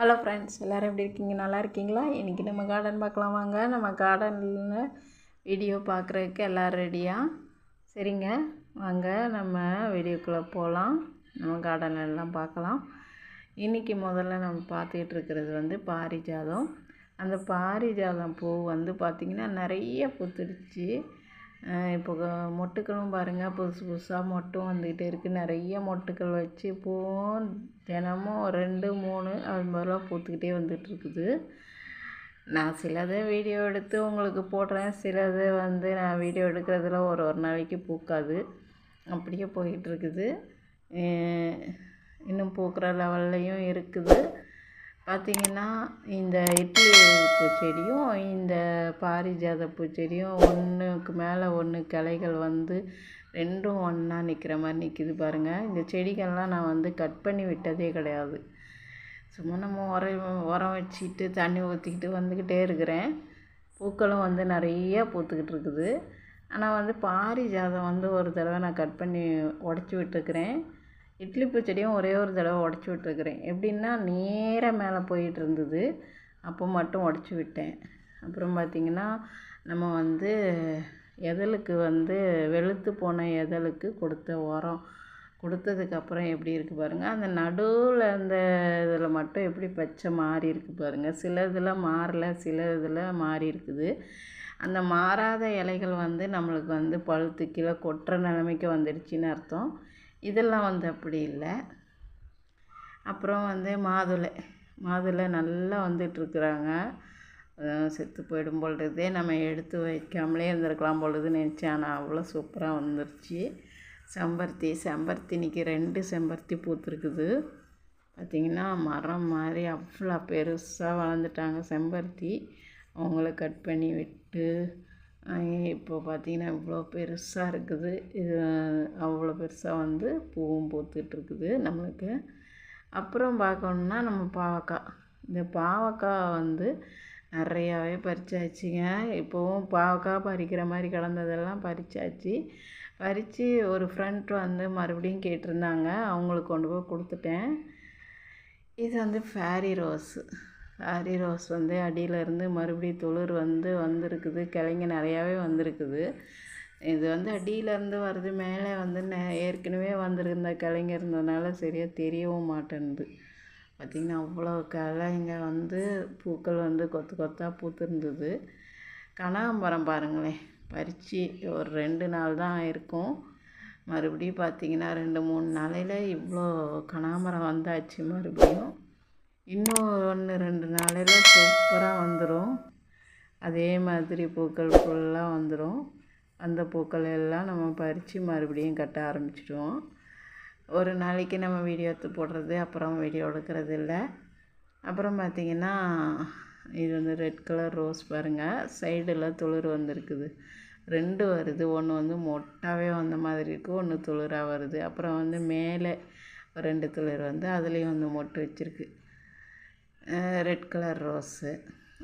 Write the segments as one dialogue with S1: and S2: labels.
S1: hello friends எல்லோரும் எப்படி இருக்கீங்க நல்லா இருக்கீங்களா இன்றைக்கி நம்ம கார்டன் பார்க்கலாம் வாங்க நம்ம கார்டனில் வீடியோ பார்க்குறதுக்கு எல்லோரும் ரெடியாக சரிங்க வாங்க நம்ம வீடியோக்குள்ளே போகலாம் நம்ம கார்டன்லாம் பார்க்கலாம் இன்றைக்கி முதல்ல நம்ம பார்த்துக்கிட்டு இருக்கிறது வந்து பாரிஜாதம் அந்த பாரிஜாதம் பூ வந்து பார்த்திங்கன்னா நிறைய பூத்துடுச்சு இப்போ மொட்டுக்களும் பாருங்கள் புதுசு புதுசாக மொட்டும் வந்துக்கிட்டே இருக்குது நிறைய மொட்டுக்கள் வச்சு பூவும் தினமும் ரெண்டு மூணு அது மாதிரிலாம் பூத்துக்கிட்டே இருக்குது நான் சிலதை வீடியோ எடுத்து உங்களுக்கு போடுறேன் சிலது வந்து நான் வீடியோ எடுக்கிறதுல ஒரு ஒரு நாளைக்கு பூக்காது அப்படியே போயிட்டுருக்குது இன்னும் பூக்கிற லெவல்லையும் இருக்குது பார்த்திங்கன்னா இந்த இட்லி பூச்செடியும் இந்த பாரிஜாத பூச்செடியும் ஒன்றுக்கு மேலே ஒன்று கிளைகள் வந்து ரெண்டும் ஒன்றா நிற்கிற மாதிரி நிற்கிது பாருங்கள் இந்த செடிகள்லாம் நான் வந்து கட் பண்ணி விட்டதே கிடையாது சும்மா நம்ம உரம் உரம் வச்சுக்கிட்டு தண்ணி ஊற்றிக்கிட்டு வந்துக்கிட்டே இருக்கிறேன் பூக்களும் வந்து நிறையா பூத்துக்கிட்டு இருக்குது ஆனால் வந்து பாரிஜாதம் வந்து ஒரு தடவை நான் கட் பண்ணி உடச்சி விட்டுருக்குறேன் இட்லி பூச்செடியும் ஒரே ஒரு தடவை உடச்சி விட்டுருக்குறேன் எப்படின்னா நேராக மேலே போயிட்டு இருந்தது அப்போ மட்டும் உடச்சி விட்டேன் அப்புறம் பார்த்திங்கன்னா நம்ம வந்து எதலுக்கு வந்து வெளுத்து போன எதலுக்கு கொடுத்த உரம் கொடுத்ததுக்கப்புறம் எப்படி இருக்குது பாருங்கள் அந்த நடுவில் அந்த இதில் மட்டும் எப்படி பச்சை மாறி இருக்குது பாருங்கள் சில இதில் மாறல சில இதில் மாறி இருக்குது அந்த மாறாத இலைகள் வந்து நம்மளுக்கு வந்து பழுத்து கீழே கொட்டுற நிலைமைக்கு வந்துடுச்சின்னு அர்த்தம் இதெல்லாம் வந்து அப்படி இல்லை அப்புறம் வந்து மாதுளை மாதுளை நல்லா வந்துட்டுருக்குறாங்க செத்து போயிடும் பொழுது நம்ம எடுத்து வைக்காமலே இருந்திருக்கலாம் பொழுது நினச்சேன் ஆனால் அவ்வளோ சூப்பராக வந்துருச்சு செம்பருத்தி செம்பருத்தி இன்றைக்கி ரெண்டு செம்பருத்தி பூத்துருக்குது பார்த்திங்கன்னா மரம் மாதிரி அவ்வளோ பெருசாக வளர்ந்துட்டாங்க செம்பருத்தி அவங்கள கட் பண்ணி விட்டு இப்போ பார்த்திங்கன்னா இவ்வளோ பெருசாக இருக்குது இது அவ்வளோ பெருசாக வந்து பூவும் பூத்துட்ருக்குது நம்மளுக்கு அப்புறம் பார்க்கணுன்னா நம்ம பாவக்காய் இந்த பாவக்காய் வந்து நிறையாவே பறிச்சாச்சுங்க இப்போவும் பாவக்காய் பறிக்கிற மாதிரி கலந்ததெல்லாம் பறிச்சாச்சு பறித்து ஒரு ஃப்ரெண்ட் வந்து மறுபடியும் கேட்டிருந்தாங்க அவங்களுக்கு கொண்டு போய் கொடுத்துட்டேன் இது வந்து ஃபேரி ரோஸு ஆரி ரோஸ் வந்து அடியிலேருந்து மறுபடியும் துளிர் வந்து வந்திருக்குது கிளைங்க நிறையாவே வந்திருக்குது இது வந்து அடியிலேருந்து வருது மேலே வந்து நே ஏற்கனவே வந்திருந்த கிளைங்க இருந்ததுனால சரியாக தெரியவும் மாட்டேன்து பார்த்திங்கன்னா அவ்வளோ இங்கே வந்து பூக்கள் வந்து கொத்து கொத்தாக பூத்துருந்தது கனகாம்பரம் பாருங்களேன் பறித்து ஒரு ரெண்டு நாள் தான் இருக்கும் மறுபடியும் பார்த்திங்கன்னா ரெண்டு மூணு நாளையில் இவ்வளோ கனகாம்பரம் வந்தாச்சு மறுபடியும் இன்னும் ஒன்று ரெண்டு நாளையில் சூப்பராக வந்துடும் அதே மாதிரி பூக்கள் ஃபுல்லாக வந்துடும் அந்த பூக்கள் எல்லாம் நம்ம பறித்து மறுபடியும் கட்ட ஆரம்பிச்சிடுவோம் ஒரு நாளைக்கு நம்ம வீடியோ எடுத்து போடுறது அப்புறம் வீடியோ எடுக்கிறது இல்லை அப்புறம் பார்த்திங்கன்னா இது வந்து ரெட் கலர் ரோஸ் பாருங்கள் சைடில் துளிர் வந்திருக்குது ரெண்டு வருது ஒன்று வந்து மொட்டாகவே வந்த மாதிரி இருக்குது ஒன்று துளிராக வருது அப்புறம் வந்து மேலே ரெண்டு துளிர் வந்து அதுலேயும் வந்து மொட்டு வச்சுருக்கு ரெட் கலர் ரோஸு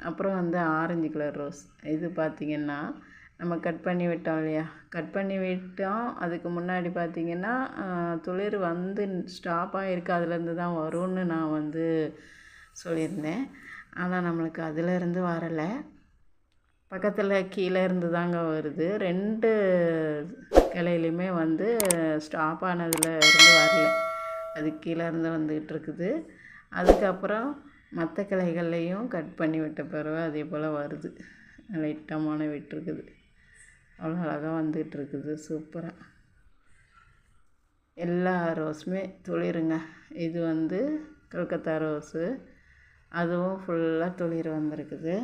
S1: அப்புறம் வந்து ஆரஞ்சு கலர் ரோஸ் இது பார்த்திங்கன்னா நம்ம கட் பண்ணி விட்டோம் இல்லையா கட் பண்ணி விட்டோம் அதுக்கு முன்னாடி பார்த்திங்கன்னா துளிர் வந்து ஸ்டாப் ஆகிருக்கு அதுலேருந்து தான் வரும்னு நான் வந்து சொல்லியிருந்தேன் ஆனால் நம்மளுக்கு அதிலேருந்து வரலை பக்கத்தில் கீழே இருந்து தாங்க வருது ரெண்டு கிளையிலையுமே வந்து ஸ்டாப் ஆனதில் இருந்து வரல அது கீழே இருந்து வந்துக்கிட்டு இருக்குது அதுக்கப்புறம் மற்ற கிளைகள்லேயும் கட் பண்ணி விட்ட பிறகு அதே போல் வருது லைட்டமான விட்டுருக்குது அவ்வளோ அழகாக இருக்குது சூப்பராக எல்லா ரோஸுமே துளிருங்க இது வந்து கல்கத்தா ரோஸு அதுவும் ஃபுல்லாக துளிர் வந்திருக்குது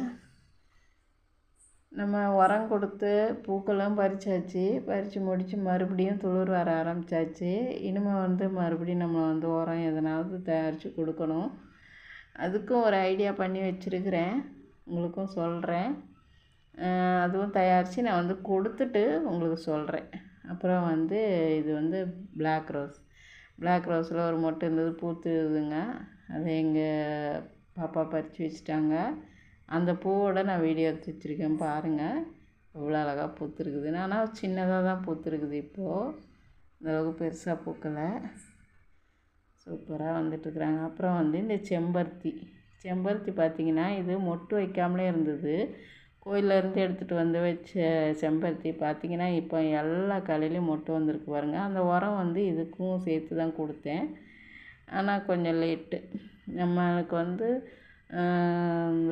S1: நம்ம உரம் கொடுத்து பூக்கெல்லாம் பறிச்சாச்சு பறித்து முடித்து மறுபடியும் துளிர் வர ஆரம்பித்தாச்சு இனிமேல் வந்து மறுபடியும் நம்ம வந்து உரம் எதனாவது தயாரித்து கொடுக்கணும் அதுக்கும் ஒரு ஐடியா பண்ணி வச்சுருக்கிறேன் உங்களுக்கும் சொல்கிறேன் அதுவும் தயாரித்து நான் வந்து கொடுத்துட்டு உங்களுக்கு சொல்கிறேன் அப்புறம் வந்து இது வந்து பிளாக் ரோஸ் பிளாக் ரோஸில் ஒரு மொட்டை இருந்தது பூத்து இருதுங்க அதை எங்கள் பாப்பா பறித்து வச்சுட்டாங்க அந்த பூவோட நான் வீடியோ எடுத்து வச்சுருக்கேன் பாருங்கள் இவ்வளோ அழகாக பூத்துருக்குதுன்னு ஆனால் சின்னதாக தான் பூத்துருக்குது இப்போது அந்தளவுக்கு பெருசாக பூக்கலை சூப்பராக வந்துட்டுருக்குறாங்க அப்புறம் வந்து இந்த செம்பருத்தி செம்பருத்தி பார்த்திங்கன்னா இது மொட்டு வைக்காமலே இருந்தது கோயிலேருந்து எடுத்துகிட்டு வந்து வச்ச செம்பருத்தி பார்த்திங்கன்னா இப்போ எல்லா கலையிலையும் மொட்டு வந்திருக்கு பாருங்கள் அந்த உரம் வந்து இதுக்கும் சேர்த்து தான் கொடுத்தேன் ஆனால் கொஞ்சம் லேட்டு நம்மளுக்கு வந்து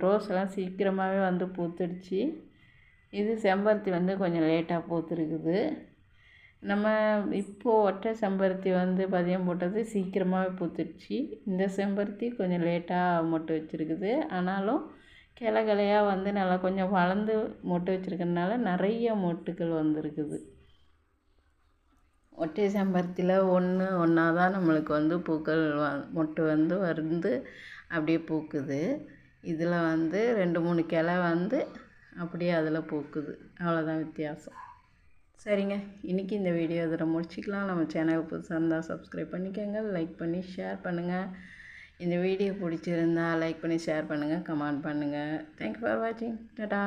S1: ரோஸ் எல்லாம் சீக்கிரமாகவே வந்து பூத்துடுச்சு இது செம்பருத்தி வந்து கொஞ்சம் லேட்டாக பூத்துருக்குது நம்ம இப்போது ஒற்றை செம்பருத்தி வந்து பதியம் போட்டது சீக்கிரமாகவே பூத்துடுச்சு இந்த செம்பருத்தி கொஞ்சம் லேட்டாக மொட்டை வச்சுருக்குது ஆனாலும் கிளைகளையாக வந்து நல்லா கொஞ்சம் வளர்ந்து மொட்டை வச்சுருக்கனால நிறைய மொட்டுக்கள் வந்திருக்குது ஒற்றை செம்பருத்தியில் ஒன்று ஒன்றா தான் நம்மளுக்கு வந்து பூக்கள் வ மொட்டு வந்து வந்து அப்படியே பூக்குது இதில் வந்து ரெண்டு மூணு கிளை வந்து அப்படியே அதில் பூக்குது அவ்வளோதான் வித்தியாசம் சரிங்க இன்றைக்கி இந்த வீடியோ இதில் முடிச்சிக்கலாம் நம்ம சேனல் புதுசாக இருந்தால் சப்ஸ்கிரைப் பண்ணிக்கோங்க லைக் பண்ணி ஷேர் பண்ணுங்கள் இந்த வீடியோ பிடிச்சிருந்தா லைக் பண்ணி ஷேர் பண்ணுங்கள் கமெண்ட் பண்ணுங்கள் தேங்க்யூ ஃபார் வாட்சிங் டடா